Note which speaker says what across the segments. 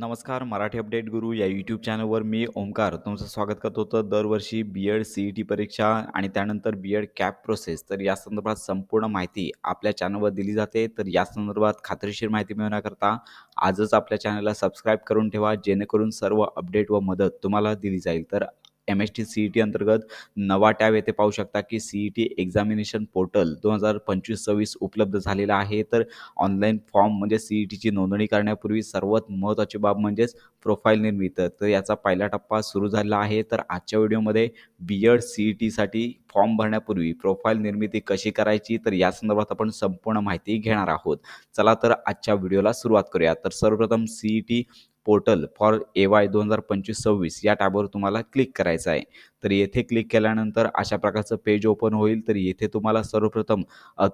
Speaker 1: नमस्कार मराठी अपडेट गुरु या यूट्यूब चॅनलवर मी ओंकार तुमचं स्वागत करत. होतं दरवर्षी B Ed C E T परीक्षा आणि त्यानंतर बी एड कॅप प्रोसेस तर या संदर्भात संपूर्ण माहिती आपल्या चॅनलवर दिली जाते. तर या संदर्भात खात्रीशीर माहिती मिळवण्याकरता आजच आपल्या चॅनलला सबस्क्राईब करून ठेवा जेणेकरून सर्व अपडेट व मदत तुम्हाला दिली जाईल. तर M S C E T T अंतर्गत नवा टॅब येथे पाहू शकता की C E T examination portal दोन हजार पंचवीस सव्वीस उपलब्ध झालेला आहे. तर ऑनलाईन फॉर्म म्हणजे सी ई टीची नोंदणी करण्यापूर्वी सर्वात महत्त्वाची बाब म्हणजेच प्रोफाईल निर्मित. तर याचा पहिला टप्पा सुरू झाला आहे. तर आजच्या व्हिडिओमध्ये बी एड सी ई टीसाठी फॉर्म भरण्यापूर्वी प्रोफाईल निर्मिती कशी करायची? तर या संदर्भात आपण संपूर्ण माहिती घेणार आहोत. चला तर आजच्या व्हिडिओला सुरुवात करूया. तर सर्वप्रथम C E T portal for A Y दोन हजार पंचवीस सव्वीस या टॅबवर तुम्हाला क्लिक करायचं आहे. तर येथे क्लिक केल्यानंतर अशा प्रकारचं पेज ओपन होईल. तर येथे तुम्हाला सर्वप्रथम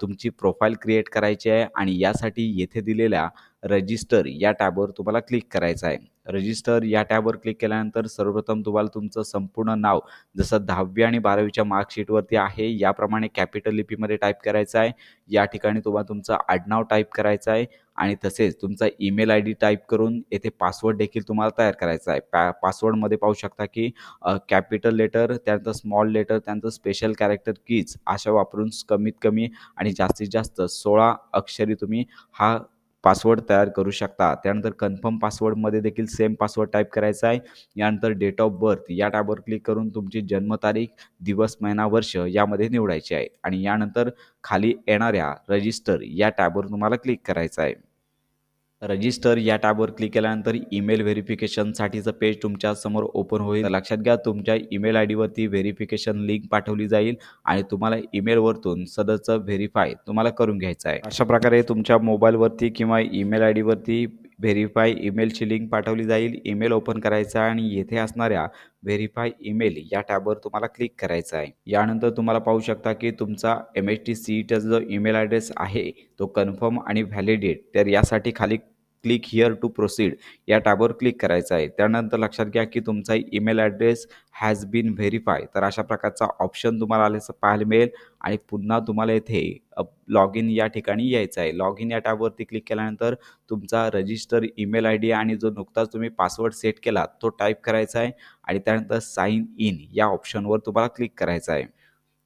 Speaker 1: तुमची प्रोफाईल क्रिएट करायची आहे आणि यासाठी येथे दिलेल्या रजिस्टर या टॅबवर तुम्हाला क्लिक करायचं आहे. रजिस्टर या टॅबवर क्लिक केल्यानंतर सर्वप्रथम तुम्हाला तुमचं संपूर्ण नाव जसं दहावी आणि बारावीच्या मार्कशीटवरती आहे याप्रमाणे कॅपिटल लिपीमध्ये टाईप करायचं आहे. या ठिकाणी तुम्हाला तुमचं आडनाव टाईप करायचं आहे आणि तसेच तुमचा ईमेल आय डी टाईप करून येथे पासवर्ड देखील तुम्हाला तयार करायचा आहे. पॅ पासवर्डमध्ये पाहू शकता की कॅपिटल लेटर त्यानंतर स्मॉल लेटर त्यानंतर स्पेशल कॅरेक्टर कीज अशा वापरून कमीत कमी आणि जास्तीत जास्त सोळा अक्षरी तुम्ही हा पासवर्ड तयार करू शकता. त्यानंतर कन्फर्म पासवर्डमध्ये देखील सेम पासवर्ड टाईप करायचा आहे. यानंतर डेट ऑफ बर्थ या टॅबवर क्लिक करून तुमची जन्मतारीख दिवस महिना वर्ष यामध्ये निवडायची आहे. आणि यानंतर खाली येणाऱ्या रजिस्टर या टॅबवर तुम्हाला क्लिक करायचं आहे. रजिस्टर या टॅबवर क्लिक केल्यानंतर ईमेल व्हेरिफिकेशनसाठीचं पेज तुमच्यासमोर ओपन होईल. लक्षात घ्या तुमच्या ईमेल आय डीवरती व्हेरिफिकेशन लिंक पाठवली जाईल आणि तुम्हाला ईमेलवरतून सदरचं व्हेरीफाय तुम्हाला करून घ्यायचं आहे. अशा प्रकारे तुमच्या मोबाईलवरती किंवा ईमेल आय डीवरती व्हेरीफाय ईमेलची लिंक पाठवली जाईल. ईमेल ओपन करायचा आहे आणि येथे असणाऱ्या व्हेरीफाय ईमेल या टॅबवर तुम्हाला क्लिक करायचं आहे. यानंतर तुम्हाला पाहू शकता की तुमचा एम एच टी सी जो ईमेल ॲड्रेस आहे तो कन्फर्म आणि व्हॅलिडेट. तर यासाठी खाली क्लिक हिअर टू प्रोसीड या टॅबवर क्लिक करायचं आहे. त्यानंतर लक्षात घ्या की तुमचा email address has been verify तर अशा प्रकारचा ऑप्शन तुम्हाला आल्याचं पाहायला मिळेल आणि पुन्हा तुम्हाला येथे लॉग इन या ठिकाणी यायचं आहे. लॉग इन या टॅबवरती क्लिक केल्यानंतर तुमचा रजिस्टर ईमेल आय डी आणि जो नुकताच तुम्ही पासवर्ड सेट केला तो टाईप करायचा आहे आणि त्यानंतर साईन इन या ऑप्शनवर तुम्हाला क्लिक करायचं आहे.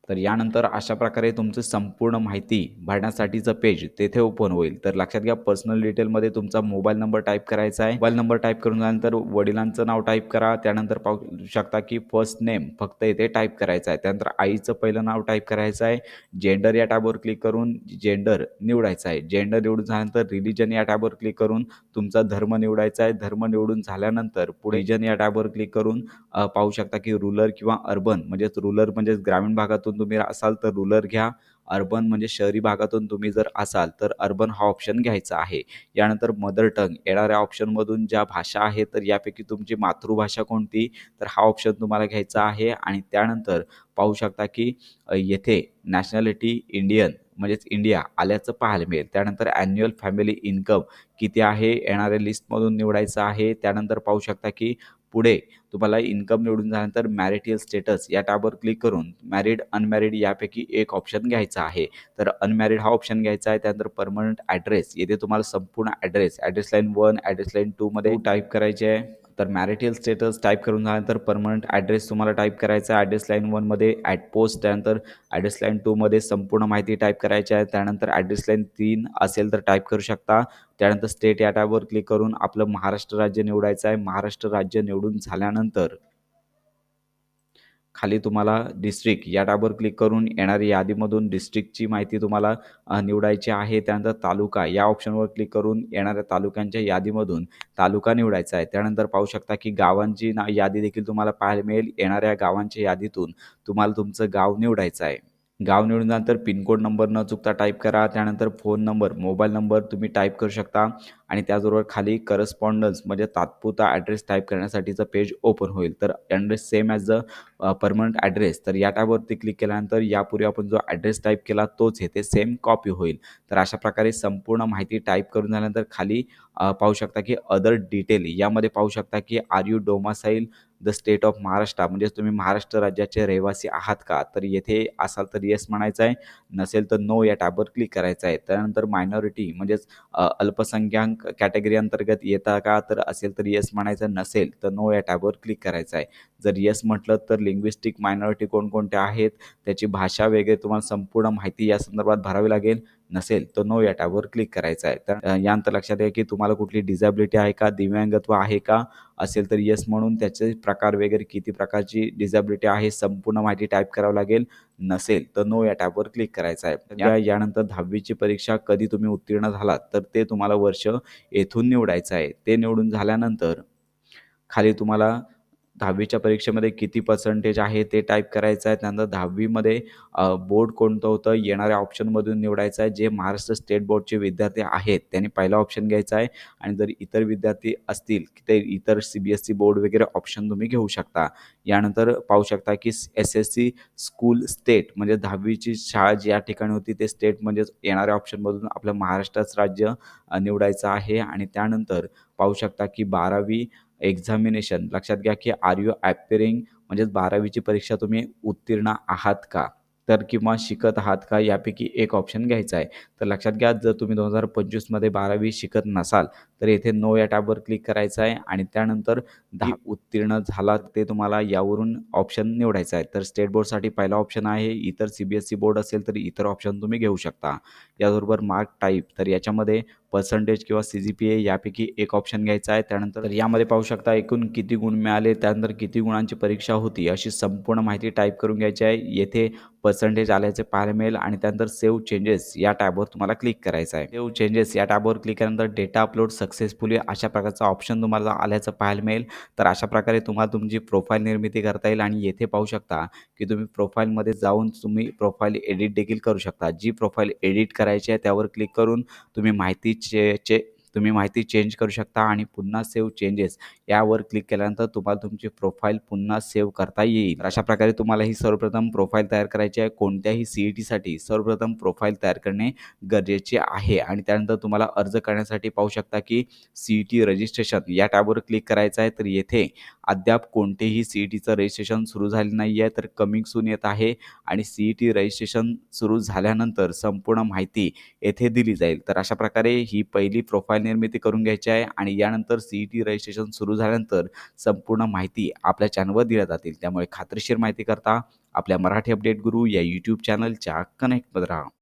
Speaker 1: तर यानंतर अशा प्रकारे तुमचं संपूर्ण माहिती भरण्यासाठीचं पेज तेथे ओपन होईल. तर लक्षात घ्या पर्सनल डिटेलमध्ये तुमचा मोबाईल नंबर टाईप करायचा आहे. मोबाईल नंबर टाईप करून झाल्यानंतर वडिलांचं नाव टाईप करा. त्यानंतर पाहू शकता की फर्स्ट नेम फक्त इथे टाईप करायचं आहे. त्यानंतर आईचं पहिलं नाव टाईप करायचं आहे. जेंडर या टॅबवर क्लिक करून जेंडर निवडायचं आहे. जेंडर निवडून झाल्यानंतर रिलिजन या टॅबवर क्लिक करून तुमचा धर्म निवडायचा आहे. धर्म निवडून झाल्यानंतर पुढे रिजन या टॅबवर क्लिक करून पाहू शकता की रुरल किंवा अर्बन म्हणजेच रुरल म्हणजेच ग्रामीण भागातून तुम्ही असाल तर रुलर घ्या. अर्बन म्हणजे शहरी भागातून तुम्ही जर असाल तर अर्बन हा ऑप्शन घ्यायचा आहे. यानंतर मदर टंग येणाऱ्या ऑप्शनमधून ज्या भाषा आहेत तर यापैकी तुमची मातृभाषा कोणती? तर हा ऑप्शन तुम्हाला घ्यायचा आहे. आणि त्यानंतर पाहू शकता की येथे नॅशनॅलिटी इंडियन म्हणजेच इंडिया आल्याचं पाहायला मिळेल. त्यानंतर ॲन्युअल फॅमिली इन्कम किती आहे? येणाऱ्या लिस्टमधून निवडायचं आहे. त्यानंतर पाहू शकता की पुढे तुम्हाला इन्कम निवडून झाल्यानंतर मॅरिटियल स्टेटस या टॅबवर क्लिक करून मॅरिड अनमॅरिड यापैकी एक ऑप्शन घ्यायचा आहे. तर अनमॅरिड हा ऑप्शन घ्यायचा आहे. त्यानंतर परमनंट ॲड्रेस येथे तुम्हाला संपूर्ण address address line one address line टूमध्ये टाईप करायचे आहे. तर मॅरिटियल स्टेटस टाईप करून झाल्यानंतर परमनंट ॲड्रेस तुम्हाला टाईप करायचा आहे. ॲड्रेस लाईन वनमध्ये ॲट पोस्ट त्यानंतर ॲड्रेस लाईन टूमध्ये संपूर्ण माहिती टाईप करायची आहे. त्यानंतर ॲड्रेस लाईन तीन असेल तर टाईप करू शकता. त्यानंतर स्टेट या टॅबवर क्लिक करून आपलं महाराष्ट्र राज्य निवडायचं आहे. महाराष्ट्र राज्य निवडून झाल्यानंतर खाली तुम्हाला डिस्ट्रिक्ट या टॅबवर क्लिक करून येणारी यादीमधून डिस्ट्रिक्टची माहिती तुम्हाला निवडायची आहे. त्यानंतर तालुका या ऑप्शनवर क्लिक करून येणाऱ्या तालुक्यांच्या यादीमधून तालुका निवडायचा आहे. त्यानंतर पाहू शकता की गावांची ना यादी देखील तुम्हाला पाहायला मिळेल. येणाऱ्या गावांच्या यादीतून तुम्हाला तुमचं गाव निवडायचं आहे. गाव निवडल्यानंतर पिनकोड नंबर न चुकता टाईप करा. त्यानंतर फोन नंबर मोबाईल नंबर तुम्ही टाईप करू शकता. आणि त्याचबरोबर खाली करस्पॉन्डन्स म्हणजे तात्पुरता ॲड्रेस टाईप करण्यासाठीचं पेज ओपन होईल. तर address same as a permanent address तर या टॅबवरती क्लिक केल्यानंतर यापूर्वी आपण जो ॲड्रेस टाईप केला तोच येथे सेम कॉपी होईल. तर अशा प्रकारे संपूर्ण माहिती टाईप करून झाल्यानंतर खाली पाहू शकता की अदर डिटेल यामध्ये पाहू शकता की are you domicile the state of Maharashtra म्हणजेच तुम्ही महाराष्ट्र राज्याचे रहिवासी आहात का? तर येथे असाल तर येस म्हणायचं आहे. नसेल तर नो या टॅबवर क्लिक करायचं आहे. त्यानंतर मायनॉरिटी म्हणजेच अल्पसंख्याक कॅटेगरी अंतर्गत येता का? तर असेल तर येस म्हणायचं. नसेल तर नो या टॅबवर क्लिक करायचं आहे. जर येस म्हटलं तर लिंग्विस्टिक मायनॉरिटी कोणकोणत्या आहेत? त्याची भाषा वगैरे तुम्हाला संपूर्ण माहिती या संदर्भात भरावी लागेल. नसेल तर नो या टॅबवर क्लिक करायचं आहे. तर यानंतर लक्षात घ्या की तुम्हाला कुठली डिझॅबिलिटी आहे का? दिव्यांगत्व आहे का? असेल तर येस म्हणून त्याचे प्रकार वगैरे किती प्रकारची डिझॅबिलिटी आहे संपूर्ण माहिती टाईप करावं लागेल. नसेल तर नो या टॅबवर क्लिक करायचं आहे. यानंतर दहावीची परीक्षा कधी तुम्ही उत्तीर्ण झालात? तर ते तुम्हाला वर्ष येथून निवडायचं आहे. ते निवडून झाल्यानंतर खाली तुम्हाला दहावीच्या परीक्षेमध्ये किती पर्सेंटेज आहे ते टाईप करायचं आहे. त्यानंतर दहावीमध्ये बोर्ड कोणतं होतं? येणाऱ्या ऑप्शनमधून निवडायचं आहे. जे महाराष्ट्र स्टेट बोर्डचे विद्यार्थी आहेत त्यांनी पहिला ऑप्शन घ्यायचा आहे. आणि जर इतर विद्यार्थी असतील की ते इतर C B S C board वगैरे ऑप्शन तुम्ही घेऊ शकता. यानंतर पाहू शकता की S S C school state म्हणजे दहावीची शाळा ज्या ठिकाणी होती ते स्टेट म्हणजेच येणाऱ्या ऑप्शनमधून आपलं महाराष्ट्राचं राज्य निवडायचं आहे. आणि त्यानंतर पाहू शकता की बारावी एक्झामिनेशन लक्षात घ्या की आर यू ॲपिरिंग म्हणजेच बारावीची परीक्षा तुम्ही उत्तीर्ण आहात का? तर किंवा शिकत आहात का? यापैकी एक ऑप्शन घ्यायचा आहे. तर लक्षात घ्या जर तुम्ही दोन हजार पंचवीसमध्ये बारावी शिकत नसाल तर येथे नो या टॅबवर क्लिक करायचं आहे आणि त्यानंतर दहा उत्तीर्ण झाला ते तुम्हाला यावरून ऑप्शन निवडायचा आहे. तर स्टेट बोर्डसाठी पहिला ऑप्शन आहे इतर C B S C board असेल तर इतर ऑप्शन तुम्ही घेऊ शकता. याचबरोबर मार्क टाईप तर याच्यामध्ये पर्सेंटेज किंवा सी जी पी ए यापैकी एक ऑप्शन घ्यायचा आहे. त्यानंतर यामध्ये पाहू शकता एकूण किती गुण मिळाले त्यानंतर किती गुणांची परीक्षा होती अशी संपूर्ण माहिती टाईप करून घ्यायची आहे. येथे पर्सेंटेज आल्याचे पाहायला मिळेल आणि त्यानंतर सेव्ह चेंजेस या टॅबवर तुम्हाला क्लिक करायचं आहे. सेव्ह चेंजेस या टॅबवर क्लिक केल्यानंतर डेटा अपलोड सक्सेसफुली अशा प्रकारचा ऑप्शन तुम्हाला आल्याचं पाहायला मिळेल. तर अशा प्रकारे तुम्हाला तुमची प्रोफाईल निर्मिती करता येईल आणि येथे पाहू शकता की तुम्ही प्रोफाईलमध्ये जाऊन तुम्ही प्रोफाईल एडिट देखील करू शकता. जी प्रोफाईल एडिट करायची आहे त्यावर क्लिक करून तुम्ही माहितीचे चे तुम्ही माहिती चेंज करू शकता आणि पुन्हा सेव्ह चेंजेस यावर क्लिक केल्यानंतर तुम्हाला तुमची प्रोफाईल पुन्हा सेव्ह करता येईल. अशा प्रकारे तुम्हाला ही सर्वप्रथम प्रोफाईल तयार करायची आहे. कोणत्याही सी ई टीसाठी सर्वप्रथम प्रोफाईल तयार करणे गरजेचे आहे. आणि त्यानंतर तुम्हाला अर्ज करण्यासाठी पाहू शकता की सी ई टी रजिस्ट्रेशन या टॅबवर क्लिक करायचं आहे. तर येथे अद्याप कोणतेही सी ई टीचं रजिस्ट्रेशन सुरू झाले नाही आहे तर कमिंग सून येत आहे आणि सी ई टी रजिस्ट्रेशन सुरू झाल्यानंतर संपूर्ण माहिती येथे दिली जाईल. तर अशा प्रकारे ही पहिली प्रोफाईल निर्मिती करून घ्यायची आहे आणि यानंतर सी ई टी रजिस्ट्रेशन सुरू झाल्यानंतर संपूर्ण माहिती आपल्या चॅनलवर दिल्या जातील. त्यामुळे खात्रीशीर माहिती करता आपल्या मराठी अपडेट गुरु या यूट्यूब चॅनलच्या कनेक्टमध्ये राहा.